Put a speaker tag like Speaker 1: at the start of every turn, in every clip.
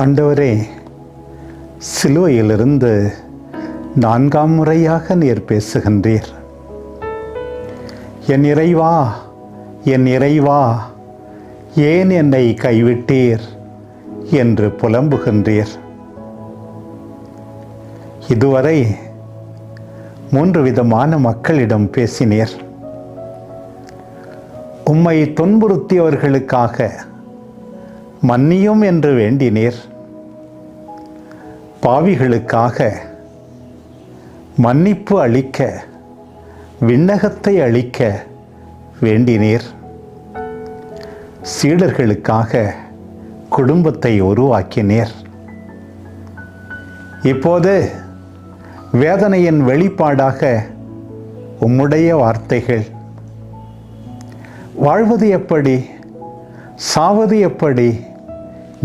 Speaker 1: ஆண்டவரே சிலுவையிலிருந்து நான்காம் முறையாக நீர் பேசுகின்றீர். என் இறைவா என் இறைவா ஏன் என்னை கைவிட்டீர் என்று புலம்புகின்றீர். இதுவரை மூன்று விதமான மக்களிடம் பேசினீர். உம்மை துன்புறுத்தியவர்களுக்காக மன்னியும் என்று வேண்டினீர். பாவிகளுக்காக மன்னிப்பு அளிக்க விண்ணகத்தை அளிக்க வேண்டினீர். சீடர்களுக்காக குடும்பத்தை உருவாக்கினீர். இப்போது வேதனையின் வெளிப்பாடாக உம்முடைய வார்த்தைகள். வாழ்வது எப்படி? சாவது எப்படி?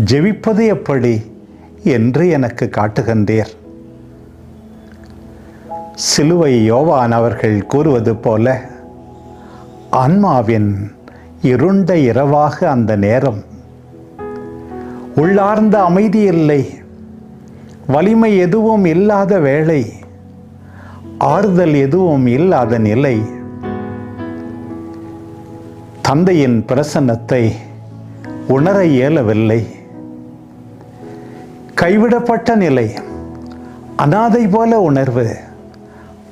Speaker 1: ஜெபிப்பது எப்படி என்று எனக்கு காட்டுகின்றீர். சிலுவை யோவான் அவர்கள் கூறுவது போல ஆன்மாவின் இருண்ட இரவாக அந்த நேரம் உள்ளார்ந்த அமைதி இல்லை வலிமை எதுவும் இல்லாத வேளை ஆறுதல் எதுவும் இல்லாத நிலை. தந்தையின் பிரசன்னத்தை உணர இயலவில்லை. கைவிடப்பட்ட நிலை அனாதை போல உணர்வு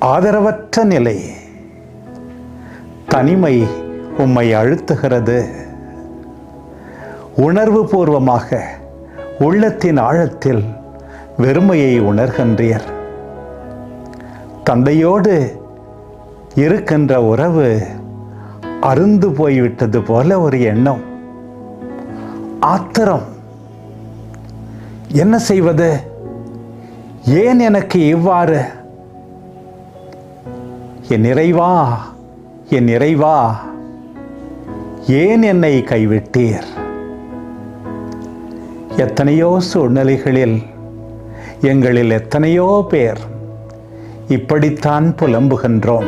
Speaker 1: ஆதரவற்ற நிலை. தனிமை உம்மை அழுத்துகிறது. உணர்வு பூர்வமாக உள்ளத்தின் ஆழத்தில் வெறுமையை உணர்கின்றீர். தந்தையோடு இருக்கின்ற உறவு அருந்து போய்விட்டது போல ஒரு எண்ணம் ஆத்திரம் என்ன செய்வது? ஏன் எனக்கு இவ்வாறு? என் நிறைவா? என் நிறைவா? ஏன் என்னை கைவிட்டீர்? எத்தனையோ சூழ்நிலைகளில் எங்களில் எத்தனையோ பேர் இப்படித்தான் புலம்புகின்றோம்.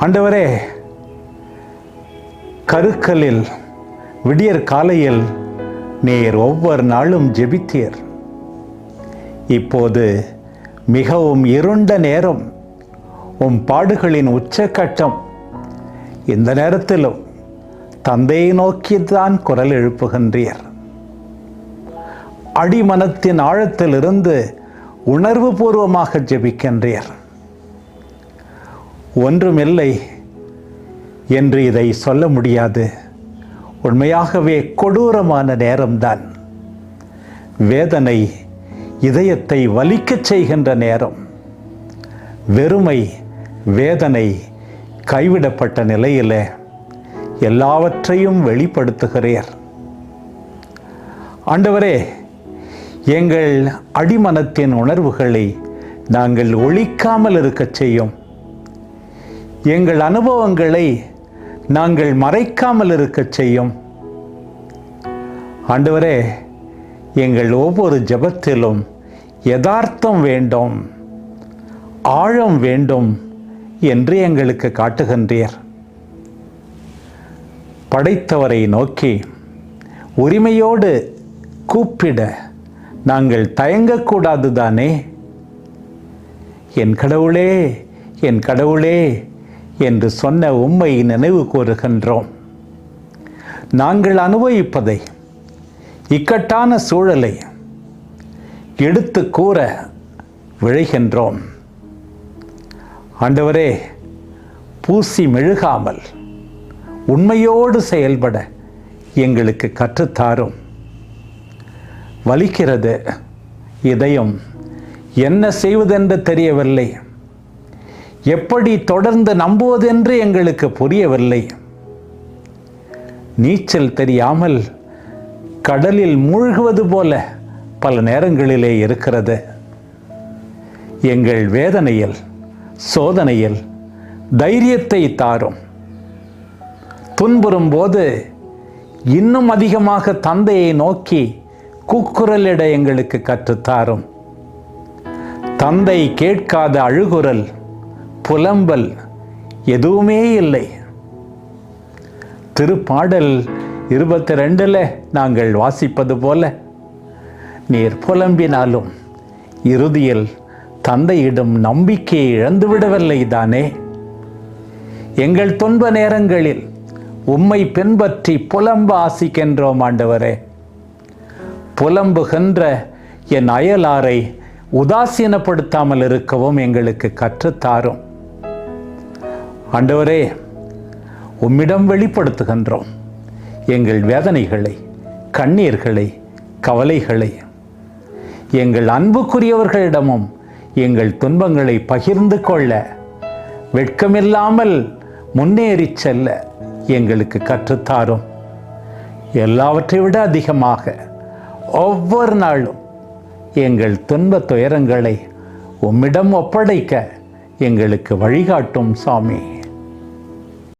Speaker 1: ஆண்டவரே கருக்கலில் விடியற் காலையில் நீர் ஒவ்வொரு நாளும் ஜெபித்தீர். இப்போது மிகவும் இருண்ட நேரம். உம் பாடுகளின் உச்சக்கட்டம் இந்த நேரத்திலும் தந்தையை நோக்கித்தான் குரல் எழுப்புகின்றீர். அடிமனத்தின் ஆழத்திலிருந்து உணர்வு பூர்வமாக ஜெபிக்கின்றீர். ஒன்றுமில்லை என்று இதை சொல்ல முடியாது. உண்மையாகவே கொடூரமான நேரம்தான். வேதனை இதயத்தை வலிக்கச் செய்கின்ற நேரம். வெறுமை வேதனை கைவிடப்பட்ட நிலையில் எல்லாவற்றையும் வெளிப்படுத்துகிறீர். ஆண்டவரே எங்கள் அடிமனத்தின் உணர்வுகளை நாங்கள் ஒழிக்காமல் இருக்கச் செய்யும். எங்கள் அனுபவங்களை நாங்கள் மறைக்காமல் இருக்கச் செய்யும். ஆண்டவரே எங்கள் ஒவ்வொரு ஜெபத்திலும் யதார்த்தம் வேண்டும் ஆழம் வேண்டும் என்று எங்களுக்கு காட்டுகின்றீர். படைத்தவரை நோக்கி உரிமையோடு கூப்பிட நாங்கள் தயங்கக்கூடாது தானே என் கடவுளே என் கடவுளே என்று சொன்ன உண்மை நினைவு கூறுகின்றோம். நாங்கள் அனுபவிப்பதை இக்கட்டான சூழலை எடுத்து கூற விழைகின்றோம். ஆண்டவரே பூசி மெழுகாமல் உண்மையோடு செயல்பட எங்களுக்கு கற்றுத்தாரும். வலிக்கிறது இதயம். என்ன செய்வதென்று தெரியவில்லை. எப்படி தொடர்ந்து நம்புவதென்று எங்களுக்கு புரியவில்லை. நீச்சல் தெரியாமல் கடலில் மூழ்குவது போல பல நேரங்களிலே இருக்கிறது. எங்கள் வேதனையில் சோதனையில் தைரியத்தை தாரும். துன்புறும் போது இன்னும் அதிகமாக தந்தையை நோக்கி கூக்குரலிட எங்களுக்கு கற்றுத்தாரும் தந்தை கேட்காத அழுகுரல் புலம்பல் எதுவுமே இல்லை. திருப்பாடல் இருபத்தி ரெண்டில் நாங்கள் வாசிப்பது போல நீர் புலம்பினாலும் இறுதியில் தந்தையிடம் நம்பிக்கையை இழந்துவிடவில்லை தானே. எங்கள் துன்ப நேரங்களில் உம்மை பின்பற்றி புலம்ப ஆசிக்கின்றோம் ஆண்டவரே. புலம்புகின்ற என் அயலாரை உதாசீனப்படுத்தாமல் இருக்கவும் எங்களுக்கு கற்றுத்தாரும். ஆண்டவரே உம்மிடம் வெளிப்படுத்துகின்றோம் எங்கள் வேதனைகளை கண்ணீர்களை கவலைகளை. எங்கள் அன்புக்குரியவர்களிடமும் எங்கள் துன்பங்களை பகிர்ந்து கொள்ள வெட்கமில்லாமல் முன்னேறிச் செல்ல எங்களுக்கு கற்றுத்தாரும். எல்லாவற்றை விட அதிகமாக ஒவ்வொரு நாளும் எங்கள் துன்ப துயரங்களை உம்மிடம் ஒப்படைக்க எங்களுக்கு வழிகாட்டும் சாமி.